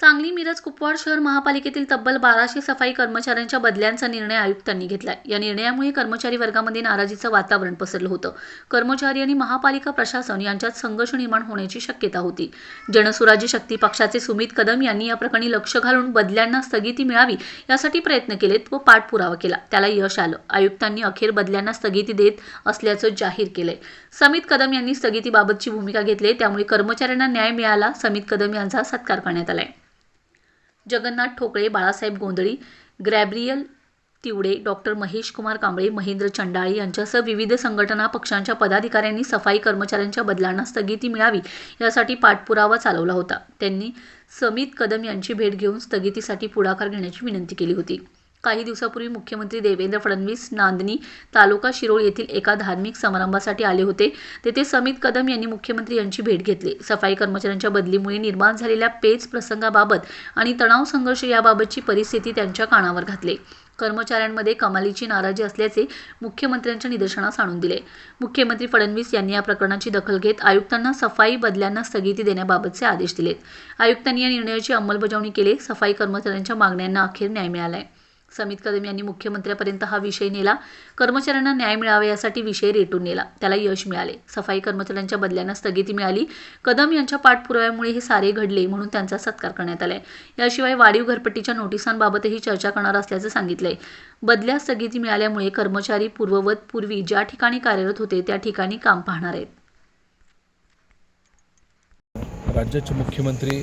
सांगली मिरज कुपवाड शहर महापालिकेतील तब्बल बाराशे सफाई कर्मचाऱ्यांच्या बदल्यांचा निर्णय आयुक्तांनी घेतलाय. या निर्णयामुळे कर्मचारी वर्गामध्ये नाराजीचं वातावरण पसरलं होतं. कर्मचारी आणि महापालिका प्रशासन यांच्यात संघर्ष निर्माण होण्याची शक्यता होती. जनसुराज्य शक्ती पक्षाचे सुमित कदम यांनी या प्रकरणी लक्ष घालून बदल्यांना स्थगिती मिळावी यासाठी प्रयत्न केलेत व पाठपुरावा केला. त्याला यश आलं. आयुक्तांनी अखेर बदल्यांना स्थगिती देत असल्याचं जाहीर केलंय. समित कदम यांनी स्थगितीबाबतची भूमिका घेतली त्यामुळे कर्मचाऱ्यांना न्याय मिळाला. समित कदम यांचा सत्कार करण्यात आलाय. जगन्नाथ ठोकळे बाळासाहेब गोंधळी ग्रॅब्रियल तिवडे डॉक्टर महेश कुमार कांबळे महेंद्र चंडाळे यांच्यासह विविध संघटना पक्षांच्या पदाधिकाऱ्यांनी सफाई कर्मचाऱ्यांच्या बदलांना स्थगिती मिळावी यासाठी पाठपुरावा चालवला होता. त्यांनी समित कदम यांची भेट घेऊन स्थगितीसाठी पुढाकार घेण्याची विनंती केली होती. काही दिवसापूर्वी मुख्यमंत्री देवेंद्र फडणवीस नांदणी तालुका शिरोळ येथील एका धार्मिक समारंभासाठी आले होते. तेथे समित कदम यांनी मुख्यमंत्री यांची भेट घेतली. सफाई कर्मचाऱ्यांच्या बदलीमुळे निर्माण झालेल्या पेच प्रसंगाबाबत आणि तणाव संघर्ष याबाबतची परिस्थिती त्यांच्या कानावर घातले. कर्मचाऱ्यांमध्ये कमालीची नाराजी असल्याचे मुख्यमंत्र्यांच्या निदर्शनास आणून दिले. मुख्यमंत्री फडणवीस यांनी या प्रकरणाची दखल घेत आयुक्तांना सफाई बदल्यांना स्थगिती देण्याबाबतचे आदेश दिलेत. आयुक्तांनी या निर्णयाची अंमलबजावणी केली. सफाई कर्मचाऱ्यांच्या मागण्यांना अखेर न्याय मिळाला आहे समित कदम यांनी मुख्यमंत्र्यापर्यंत हा विषय नेला. कर्मचाऱ्यांना न्याय मिळावा यासाठी विषय रेटून नेला. त्याला यश मिळाले. सफाई कर्मचाऱ्यांच्या बदल्यांना स्थगिती मिळाली. कदम यांच्या पाठपुराव्यामुळे हे सारे घडले म्हणून त्यांचा सत्कार करण्यात आलाय. याशिवाय वाढीव घरपट्टीच्या नोटिसांबाबतही चर्चा करणार असल्याचं सांगितलंय. बदल्या स्थगिती मिळाल्यामुळे कर्मचारी पूर्ववत पूर्वी ज्या ठिकाणी कार्यरत होते त्या ठिकाणी काम पाहणार आहेत. राज्याचे मुख्यमंत्री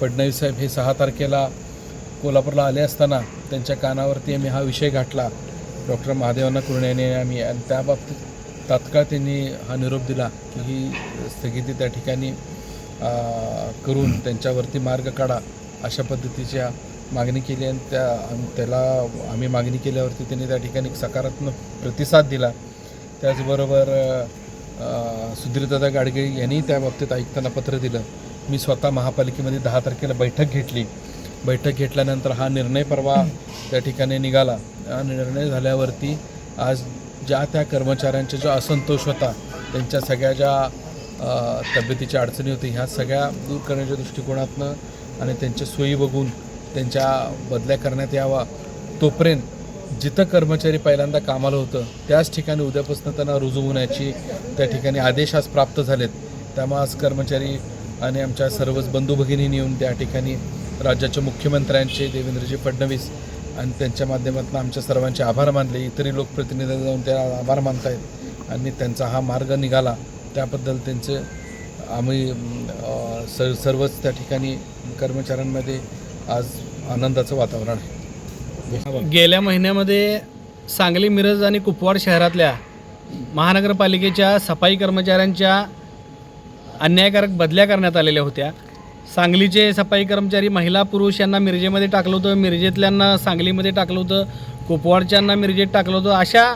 फडणवीस साहेब हे सहा तारखेला कोल्हापूरला आले असताना त्यांच्या कानावरती आम्ही हा विषय गाठला. डॉक्टर महादेवांना कुरण्याने आम्ही आणि त्या बाबतीत तात्काळ त्यांनी हा निरोप दिला की ही स्थगिती त्या ठिकाणी करून त्यांच्यावरती मार्ग काढा अशा पद्धतीच्या मागणी केली आणि त्या त्याला आम्ही मागणी केल्यावरती त्यांनी त्या ठिकाणी सकारात्मक प्रतिसाद दिला. त्याचबरोबर सुधीरदादा गाडगे यांनी त्या बाबतीत आयुक्तांना पत्र दिलं. मी स्वतः महापालिकेमध्ये दहा तारखेला बैठक घेतली. बैठक घेतल्यानंतर हा निर्णय परवा त्या ठिकाणी निघाला. हा निर्णय झाल्यावरती आज ज्या त्या कर्मचाऱ्यांचा जो असंतोष होता त्यांच्या सगळ्या ज्या तब्येतीच्या अडचणी होती ह्या सगळ्या दूर करण्याच्या दृष्टिकोनातनं आणि त्यांच्या सोयी बघून त्यांच्या बदल्या करण्यात यावा. तोपर्यंत जिथं कर्मचारी पहिल्यांदा कामाला होतं त्याच ठिकाणी उद्यापासून त्यांना रुजू होण्याची त्या ठिकाणी आदेश आज प्राप्त झालेत. त्यामुळे आज कर्मचारी आणि आमच्या सर्वच बंधू भगिनींनी येऊन त्या ठिकाणी राज्याच्या मुख्यमंत्र्यांचे देवेंद्रजी फडणवीस आणि त्यांच्या माध्यमातून आमच्या सर्वांचे आभार मानले. इतरही लोकप्रतिनिधी जाऊन त्या आभार मानतायत आणि त्यांचा हा मार्ग निघाला. त्याबद्दल त्यांचे आम्ही स सर्वच त्या ठिकाणी कर्मचाऱ्यांमध्ये आज आनंदाचं वातावरण आहे. गेल्या महिन्यामध्ये सांगली मिरज आणि कुपवाड शहरातल्या महानगरपालिकेच्या सफाई कर्मचाऱ्यांच्या अन्यायकारक बदल्या करण्यात आलेल्या होत्या. सांगलीचे सफाई कर्मचारी महिला पुरुष यांना मिरजेमध्ये टाकलं होतं. मिरजेतल्यांना सांगलीमध्ये टाकलं होतं. कुपवाडच्यांना मिरजेत टाकलं होतं. अशा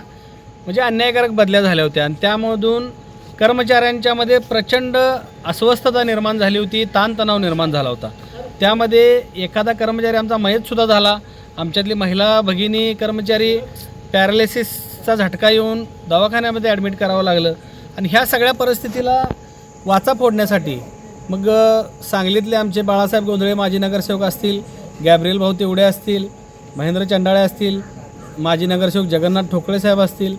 म्हणजे अन्यायकारक बदल्या झाल्या होत्या. आणि त्यामधून कर्मचाऱ्यांच्यामध्ये प्रचंड अस्वस्थता निर्माण झाली होती. ताणतणाव निर्माण झाला होता. त्यामध्ये एखादा कर्मचारी आमचा मयतसुद्धा झाला. आमच्यातली महिला भगिनी कर्मचारी पॅरालिसिसचा झटका येऊन दवाखान्यामध्ये ॲडमिट करावं लागलं. आणि ह्या सगळ्या परिस्थितीला वाचा फोडण्यासाठी मग सांगलीतले आमचे बाळासाहेब गोंधळे माजी नगरसेवक असतील गॅब्रियल भाऊ तेवढे असतील महेंद्र चंडाळे असतील माजी नगरसेवक जगन्नाथ ठोकळे साहेब असतील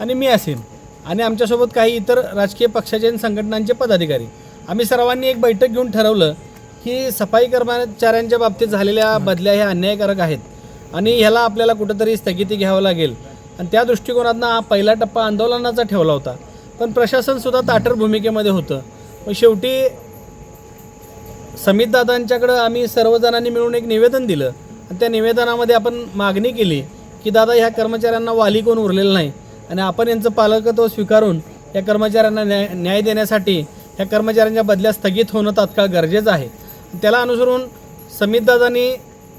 आणि मी असेल आणि आमच्यासोबत काही इतर राजकीय पक्षाचे आणि संघटनांचे पदाधिकारी. आम्ही सर्वांनी एक बैठक घेऊन ठरवलं की सफाई कर्मचाऱ्यांच्या बाबतीत झालेल्या बदल्या ह्या अन्यायकारक आहेत आणि ह्याला आपल्याला कुठंतरी स्थगिती घ्यावं लागेल. आणि त्या दृष्टिकोनातनं हा पहिला टप्पा आंदोलनाचा ठेवला होता. पण प्रशासनसुद्धा ताटर भूमिकेमध्ये होतं. मग शेवटी समितदादांच्याकडं आम्ही सर्वजणांनी मिळून एक निवेदन दिलं. आणि त्या निवेदनामध्ये आपण मागणी केली की दादा ह्या कर्मचाऱ्यांना वाली कोण उरलेलं नाही आणि आपण यांचं पालकत्व स्वीकारून या कर्मचाऱ्यांना न्याय न्याय देण्यासाठी ह्या कर्मचाऱ्यांच्या बदल्या स्थगित होणं तात्काळ गरजेचं आहे. त्याला अनुसरून समितदादांनी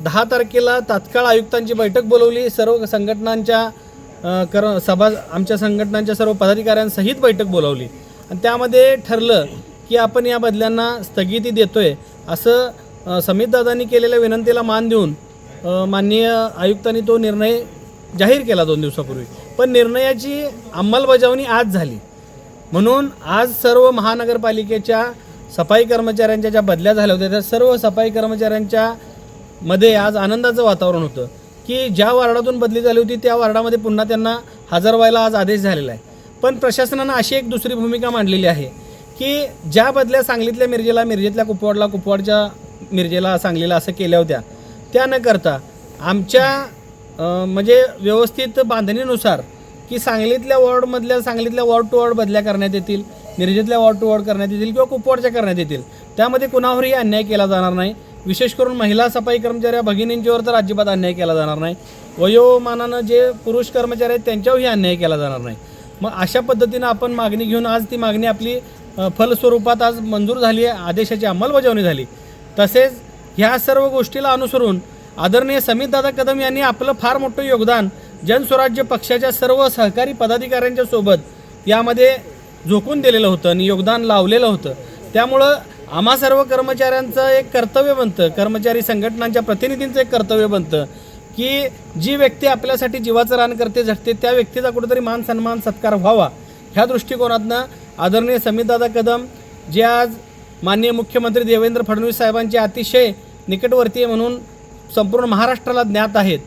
दहा तारखेला तात्काळ आयुक्तांची बैठक बोलवली. सर्व संघटनांच्या कर सभा आमच्या संघटनांच्या सर्व पदाधिकाऱ्यांसहित बैठक बोलावली. आणि त्यामध्ये ठरलं की आपण या बदल्यांना स्थगिती देतोय असं अ, समितदादांनी केलेल्या विनंतीला मान देऊन माननीय आयुक्तांनी तो निर्णय जाहीर केला दोन दिवसापूर्वी. पण निर्णयाची अंमलबजावणी आज झाली. म्हणून आज सर्व महानगरपालिकेच्या सफाई कर्मचाऱ्यांच्या ज्या बदल्या झाल्या होत्या त्या सर्व सफाई कर्मचाऱ्यांच्या मध्ये आज आनंदाचं वातावरण होतं की ज्या वार्डातून बदली झाली होती त्या वार्डामध्ये पुन्हा त्यांना हजर व्हायला आज आदेश झालेला आहे. पण प्रशासनानं अशी एक दुसरी भूमिका मांडलेली आहे की ज्या बदल्या सांगलीतल्या मिरजेला मिरजेतल्या कुपवाडला कुपवाडच्या मिरजेला सांगलीला असं केल्या होत्या त्या न करता आमच्या म्हणजे व्यवस्थित बांधणीनुसार की सांगलीतल्या वॉर्डमधल्या सांगलीतल्या वॉर्ड टू वॉर्ड बदल्या करण्यात येतील मिरजेतल्या वॉर्ड टू वॉर्ड करण्यात येतील किंवा कुपवाडच्या करण्यात येतील त्यामध्ये कुणावरही अन्याय केला जाणार नाही. विशेष करून महिला सफाई कर्मचाऱ्या भगिनींच्यावर तर अजिबात अन्याय केला जाणार नाही. वयोमानानं जे पुरुष कर्मचारी आहेत त्यांच्यावरही अन्याय केला जाणार नाही. मग अशा पद्धतीनं आपण मागणी घेऊन आज ती मागणी आपली फलस्वरूपात आज मंजूर झाली आहे आदेशाची अंमलबजावणी झाली. तसेच ह्या सर्व गोष्टीला अनुसरून आदरणीय समितदादा कदम यांनी आपलं फार मोठं योगदान जनस्वराज्य पक्षाच्या सर्व सहकारी पदाधिकाऱ्यांच्या सोबत यामध्ये झोकून दिलेलं होतं आणि योगदान लावलेलं होतं. त्यामुळं आम्हा सर्व कर्मचाऱ्यांचं एक कर्तव्य बनतं कर्मचारी संघटनांच्या प्रतिनिधींचं एक कर्तव्य बनतं की जी व्यक्ती आपल्यासाठी जीवाचं रान करते झटते त्या व्यक्तीचा कुठेतरी मान सन्मान सत्कार व्हावा. ह्या दृष्टिकोनातनं आदरणीय समितदादा कदम जे आज माननीय मुख्यमंत्री देवेंद्र फडणवीस साहेबांचे अतिशय निकटवर्तीय म्हणून संपूर्ण महाराष्ट्राला ज्ञात आहेत.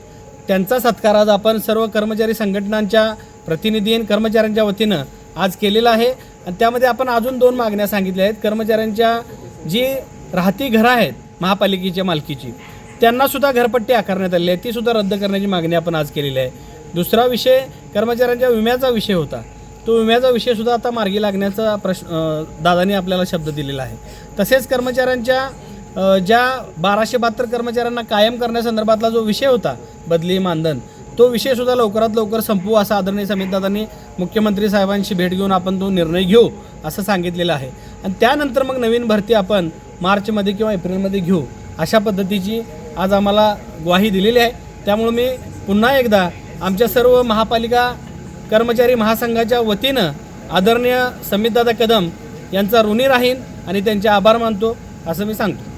त्यांचा सत्कार आज आपण सर्व कर्मचारी संघटनांच्या प्रतिनिधी आणि कर्मचाऱ्यांच्या वतीनं आज केलेला आहे. आणि त्यामध्ये आपण अजून दोन मागण्या सांगितल्या आहेत. कर्मचाऱ्यांच्या जी राहती घरं आहेत महापालिकेच्या मालकीची त्यांनासुद्धा घरपट्टी आकारण्यात आलेली आहे. तीसुद्धा रद्द करण्याची मागणी आपण आज केलेली आहे. दुसरा विषय कर्मचाऱ्यांच्या विम्याचा विषय होता. तो विम्याचा विषय सुद्धा आता मार्गी लागण्याचा प्रश्न दादाने आपल्याला शब्द दिलेला आहे. तसेच कर्मचाऱ्यांच्या ज्या बाराशे बहात्तर कर्मचाऱ्यांना कायम करण्यासंदर्भातला जो विषय होता बदली मानधन तो विषय सुद्धा लवकरात लवकर संपवू असा आदरणीय समितदादांनी मुख्यमंत्री साहेबांशी भेट घेऊन आपण तो निर्णय घेऊ असं सांगितलेलं आहे. आणि त्यानंतर मग नवीन भरती आपण मार्चमध्ये किंवा एप्रिलमध्ये घेऊ अशा पद्धतीची आज आम्हाला ग्वाही दिलेली आहे. त्यामुळे मी पुन्हा एकदा आमच्या सर्व महापालिका कर्मचारी महासंघाच्या वतीनं आदरणीय समितदादा कदम यांचा ऋणी राहीन आणि त्यांचे आभार मानतो असं मी सांगतो.